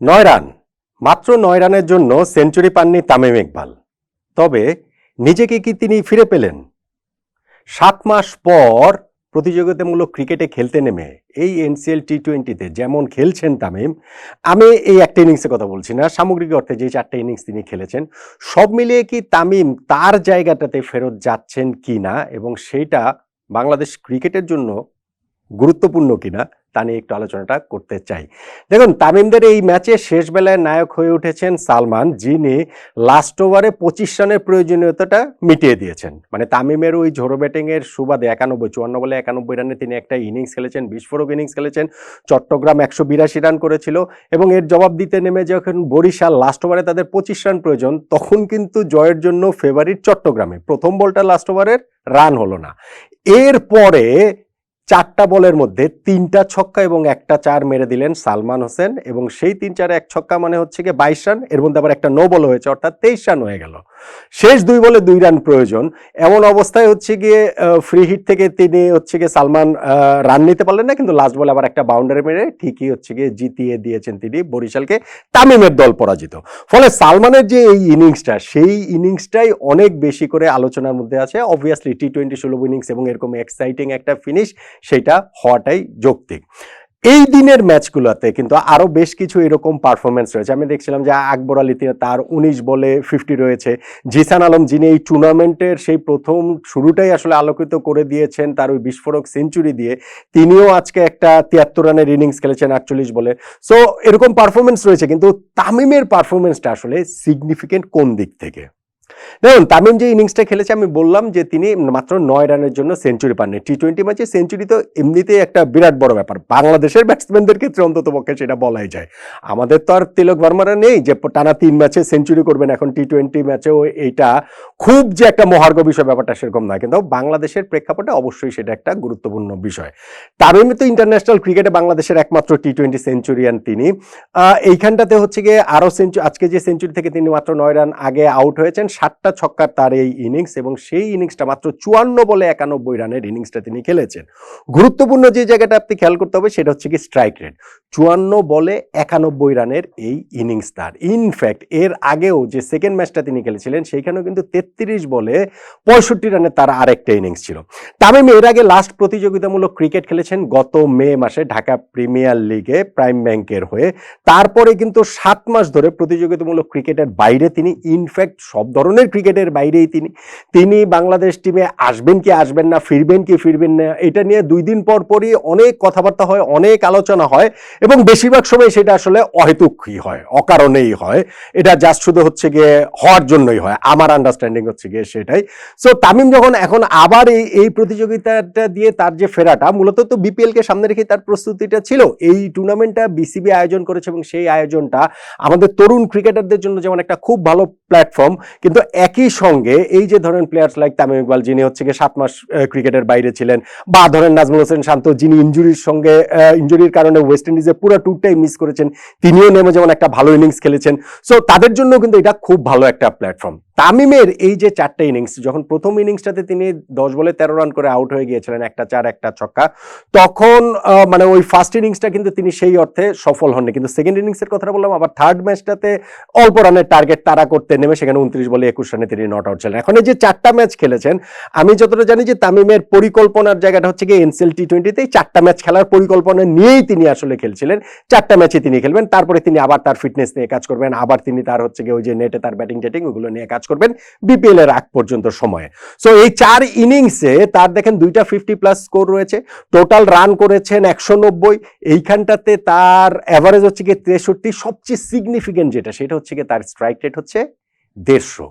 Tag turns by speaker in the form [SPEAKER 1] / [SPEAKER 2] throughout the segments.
[SPEAKER 1] নয় রান, মাত্র নয় রানের জন্য সেঞ্চুরি পাননি তামিম ইকবাল। তবে নিজেকে কি তিনি ফিরে পেলেন? সাত মাস পর প্রতিযোগিতামূলক ক্রিকেটে খেলতে নেমে এই এনসিএল টি টোয়েন্টিতে যেমন খেলছেন তামিম, আমি এই একটা ইনিংসের কথা বলছি না, সামগ্রিক অর্থে যে চারটা ইনিংস তিনি খেলেছেন, সব মিলিয়ে কি তামিম তার জায়গাটাতে ফেরত যাচ্ছেন কি না এবং সেইটা বাংলাদেশ ক্রিকেটের জন্য গুরুত্বপূর্ণ কিনা তা নিয়ে একটু আলোচনাটা করতে চাই। দেখুন, তামিমদের এই ম্যাচে শেষ বেলায় নায়ক হয়ে উঠেছেন সালমান, যিনি লাস্ট ওভারে পঁচিশ রানের প্রয়োজনীয়তাটা মিটিয়ে দিয়েছেন। মানে তামিমের ওই ঝোড়ো ব্যাটিংয়ের সুবাদে একানব্বই, চুয়ান্ন বলে একানব্বই রানে তিনি একটা ইনিংস খেলেছেন, বিস্ফোরক ইনিংস খেলেছেন, চট্টগ্রাম একশো বিরাশি রান করেছিল এবং এর জবাব দিতে নেমে যখন বরিশাল লাস্ট ওভারে তাদের পঁচিশ রান প্রয়োজন, তখন কিন্তু জয়ের জন্য ফেভারিট চট্টগ্রামে। প্রথম বলটা লাস্ট ওভারের রান হলো না। এরপরে চারটা বলের মধ্যে তিনটা ছক্কা এবং একটা চার মেরে দিলেন সালমান হোসেন এবং সেই তিন চারে এক ছক্কা মানে হচ্ছে গিয়ে বাইশ রান। এর মধ্যে আবার একটা নো বল হয়েছে, অর্থাৎ তেইশ রান হয়ে গেল। শেষ দুই বলে দুই রান প্রয়োজন। এমন অবস্থায় হচ্ছে গিয়ে ফ্রি হিট থেকে তিনি হচ্ছে গিয়ে সালমান রান নিতে পারলেন না, কিন্তু লাস্ট বলে আবার একটা বাউন্ডারি মেরে ঠিকই হচ্ছে গিয়ে জিতিয়ে দিয়েছেন তিনি বরিশালকে তামিমের দল পরাজিত। ফলে সালমানের যে এই ইনিংসটা, সেই ইনিংসটাই অনেক বেশি করে আলোচনার মধ্যে আছে। অবভিয়াসলি টি টোয়েন্টি ষোলো ইনিংস এবং এরকম এক্সাইটিং একটা ফিনিশ সেটা হওয়াটাই যৌক্তিক। এই দিনের ম্যাচগুলোতে কিন্তু আরও বেশ কিছু এরকম পারফরমেন্স রয়েছে। আমি দেখছিলাম যে আকবর আলী তার উনিশ বলে ফিফটি রয়েছে। জিসান আলম যিনি এই টুর্নামেন্টের সেই প্রথম শুরুটাই আসলে আলোকিত করে দিয়েছেন তার ওই বিস্ফোরক সেঞ্চুরি দিয়ে, তিনিও আজকে একটা তিয়াত্তর রানের ইনিংস খেলেছেন আটচল্লিশ বলে। সো এরকম পারফরমেন্স রয়েছে, কিন্তু তামিমের পারফরমেন্সটা আসলে সিগনিফিকেন্ট কোন দিক থেকে? দেখুন, তামিম যে ইনিংসটা খেলেছে, আমি বললাম যে তিনি মাত্র নয় রানের জন্য সেঞ্চুরি পাননি। টি টোয়েন্টি ম্যাচে সেঞ্চুরি তো এমনিতেই একটা বিরাট বড় ব্যাপার। বাংলাদেশের ব্যাটসম্যানদের ক্ষেত্রে অন্তত পক্ষে সেটা বলাই যায়। আমাদের তো আর তিলক ভার্মারা নেই যে টানা তিন ম্যাচে সেঞ্চুরি করবেন এখন টি টোয়েন্টি ম্যাচেও এইটা খুব যে একটা মহার্ঘ বিষয় ব্যাপারটা সেরকম নয়। কিন্তু বাংলাদেশের প্রেক্ষাপটে অবশ্যই সেটা একটা গুরুত্বপূর্ণ বিষয়। তামিম তো ইন্টারন্যাশনাল ক্রিকেটে বাংলাদেশের একমাত্র টি টোয়েন্টি সেঞ্চুরিয়ান তিনি। এইখানটাতে হচ্ছে গিয়ে আরও সেঞ্চুরি আজকে যে সেঞ্চুরি থেকে তিনি মাত্র নয় রান আগে আউট হয়েছেন সাতটা ছক্কার তার এই ইনিংস এবং সেই ইনিংসটা মাত্র চুয়ান্ন বলে একানব্বই রানের ইনিংসটা তিনি খেলেছেন। গুরুত্বপূর্ণ যে জায়গাটা আপনি খেয়াল করতে হবে সেটা হচ্ছে কি স্ট্রাইক রেট চুয়ান্ন বলে একানব্বই রানের এই ইনিংস তার। ইনফ্যাক্ট এর আগেও যে সেকেন্ড ম্যাচটা তিনি খেলেছিলেন, সেইখানেও কিন্তু তেত্রিশ বলে পঁয়ষট্টি রানের তার আরেকটা ইনিংস ছিল। তামিম এর আগে লাস্ট প্রতিযোগিতামূলক ক্রিকেট খেলেছেন গত মে মাসে ঢাকা প্রিমিয়ার লিগে প্রাইম ব্যাংকের হয়ে। তারপরে কিন্তু সাত মাস ধরে প্রতিযোগিতামূলক ক্রিকেটের বাইরে তিনি ইনফ্যাক্ট সব ধরনের ক্রিকেটের বাইরেই তিনি। তিনি বাংলাদেশ টিমে আসবেন কি আসবেন না, ফিরবেন কি ফিরবেন না, এটা নিয়ে দুই দিন পর পরই অনেক কথাবার্তা হয়, অনেক আলোচনা হয় এবং বেশিরভাগ সময় সেটা আসলে অহেতুকই হয়, অকারণেই হয়। এটা জাস্ট শুধু হচ্ছে গিয়ে হওয়ার জন্যই হয়, আমার আন্ডারস্ট্যান্ডিং হচ্ছে গিয়ে সেটাই। সো তামিম যখন এখন আবার এই এই প্রতিযোগিতাটা দিয়ে তার যে ফেরাটা, মূলত তো বিপিএল কে সামনে রেখে তার প্রস্তুতিটা ছিল। এই টুর্নামেন্টটা বিসিবি আয়োজন করেছে এবং সেই আয়োজনটা আমাদের তরুণ ক্রিকেটারদের জন্য যেমন একটা খুব ভালো প্ল্যাটফর্ম কিন্তু একই সঙ্গে এই যে ধরেন প্লেয়ার্স লাইক তামিম ইকবাল, যিনি হচ্ছে গিয়ে সাত মাস ক্রিকেটের বাইরে ছিলেন, বা ধরেন নাজমুল হোসেন শান্ত, যিনি ইঞ্জুরির সঙ্গে ইঞ্জুরির কারণে ওয়েস্ট ইন্ডিজে পুরো ট্যুরটাই মিস করেছেন, তিনিও নেমে যেমন একটা ভালো ইনিংস খেলেছেন। সো তাদের জন্য কিন্তু এটা খুব ভালো একটা প্ল্যাটফর্ম তামিমের এই যে চারটা ইনিংস যখন প্রথম ইনিংসটাতে তিনি দশ বলে তেরো রান করে আউট হয়ে গিয়েছিলেন, একটা চার, একটা ছক্কা, তখন মানে ওই ফার্স্ট ইনিংসটা কিন্তু তিনি সেই অর্থে সফল হননি। কিন্তু সেকেন্ড ইনিংসের কথাটা বললাম, আবার থার্ড ম্যাচটাতে অল্প রানের টার্গেট তারা করতে নেমে সেখানে উনত্রিশ বলে একুশ রানে তিনি নট আউট ছিলেন। এখন এই যে চারটা ম্যাচ খেলেছেন, আমি যতটা জানি যে তামিমের পরিকল্পনার জায়গাটা হচ্ছে গিয়ে এনসিএল টি টোয়েন্টিতে চারটা ম্যাচ খেলার পরিকল্পনা নিয়েই তিনি আসলে খেলছিলেন। চারটা ম্যাচে তিনি খেলবেন, তারপরে তিনি আবার তার ফিটনেস নিয়ে কাজ করবেন, আবার তিনি তার হচ্ছে গিয়ে ওই যে নেটে তার ব্যাটিং ট্যাটিং ওগুলো নিয়ে কাজ করবেন বিপিএল এর আগ পর্যন্ত সময়ে। সো এই চার ইনিংসে তার দেখেন দুইটা ফিফটি প্লাস স্কোর রয়েছে। টোটাল রান করেছেন একশো নব্বই। এইখানটাতে তার অ্যাভারেজ হচ্ছে গিয়ে তেষট্টি। সবচেয়ে সিগনিফিকেন্ট যেটা, সেটা হচ্ছে গিয়ে তার স্ট্রাইক রেট হচ্ছে দেড়শো।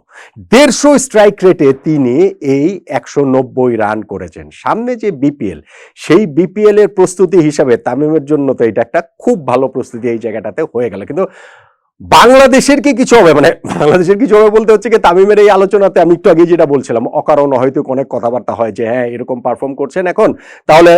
[SPEAKER 1] দেড়শো স্ট্রাইক রেটে তিনি এই একশো নব্বই রান করেছেন। সামনে যে বিপিএল সেই বিপিএল এর প্রস্তুতি হিসাবে তামিমের জন্য তো এটা একটা খুব ভালো প্রস্তুতি এই জায়গাটাতে হয়ে গেল। কিন্তু বাংলাদেশের কি কিছু হবে? মানে বাংলাদেশের কিছু হবে বলতে হচ্ছে কি, তামিমের এই আলোচনাতে আমি একটু আগে যেটা বলছিলাম, অকারণ হয়তো অনেক কথাবার্তা হয় যে হ্যাঁ এরকম পারফর্ম করছেন এখন, তাহলে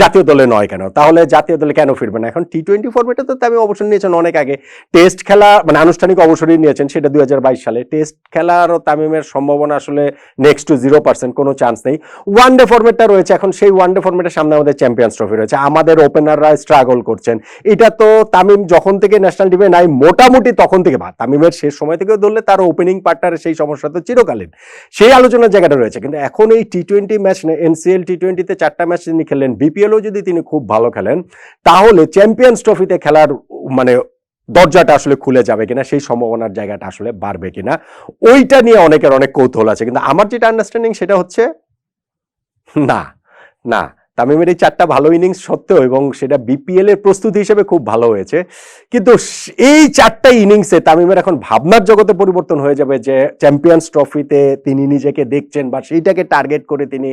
[SPEAKER 1] জাতীয় দলে নয় কেন? তাহলে জাতীয় দলে কেন ফিরবেন এখন টি টোয়েন্টি ফর্মেটে তো তামিম অবসর নিয়েছেন অনেক আগে। টেস্ট খেলা মানে আনুষ্ঠানিক অবসরই নিয়েছেন সেটা দুই হাজার বাইশ সালে। টেস্ট খেলারও তামিমের সম্ভাবনা আসলে নেক্সট টু জিরো পার্সেন্ট কোনো চান্স নেই। ওয়ান ডে ফর্মেটটা রয়েছে এখন, সেই ওয়ান ডে ফর্মেটের সামনে আমাদের চ্যাম্পিয়ন্স ট্রফি রয়েছে। আমাদের ওপেনাররা স্ট্রাগল করছেন। এটা তো তামিম যখন থেকে ন্যাশনাল টিমে নাই, মোটামুটি তখন থেকে বা তামিমের শেষ সময় থেকে ধরলে তার ওপেনিং পার্টনারের সেই সমস্যা তো চিরকালীন। সেই আলোচনার জায়গাটা রয়েছে। কিন্তু এখন এই T twenty match NCL T টোয়েন্টিতে চারটা ম্যাচ তিনি খেললেন। বিপিএলও যদি তিনি খুব ভালো খেলেন, তাহলে চ্যাম্পিয়ন্স ট্রফিতে খেলার মানে দরজাটা আসলে খুলে যাবে কিনা, সেই সম্ভাবনার জায়গাটা আসলে বাড়বে কিনা, ওইটা নিয়ে অনেকের অনেক কৌতূহল আছে। কিন্তু আমার যেটা আন্ডারস্ট্যান্ডিং সেটা হচ্ছে, না না। তামিমের এই চারটা ভালো ইনিংস সত্ত্বেও এবং সেটা বিপিএল এর প্রস্তুতি হিসেবে খুব ভালো হয়েছে। কিন্তু এই চারটা ইনিংসে তামিমের এখন ভাবনার জগতে পরিবর্তন হয়ে যাবে যে চ্যাম্পিয়ন্স ট্রফিতে তিনি নিজেকে দেখছেন বা সেইটাকে টার্গেট করে তিনি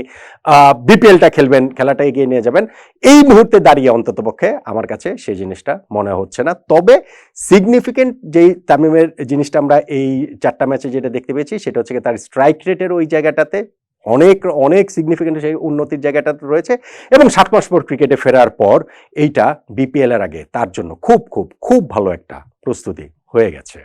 [SPEAKER 1] বিপিএলটা খেলবেন, খেলাটা এগিয়ে নিয়ে যাবেন। এই মুহূর্তে দাঁড়িয়ে অন্তত পক্ষে আমার কাছে সেই জিনিসটা মনে হচ্ছে না। তবে সিগনিফিকেন্ট যেই তামিমের জিনিসটা আমরা এই চারটা ম্যাচে যেটা দেখতে পেয়েছি, সেটা হচ্ছে তার স্ট্রাইক রেটের ওই জায়গাটাতে অনেক অনেক সিগনিফিকেন্ট সেই উন্নতির জায়গাটা রয়েছে এবং সাত মাস পর ক্রিকেটে ফেরার পর এইটা বিপিএল এর আগে। তার জন্য খুব খুব খুব ভালো একটা প্রস্তুতি হয়ে গেছে।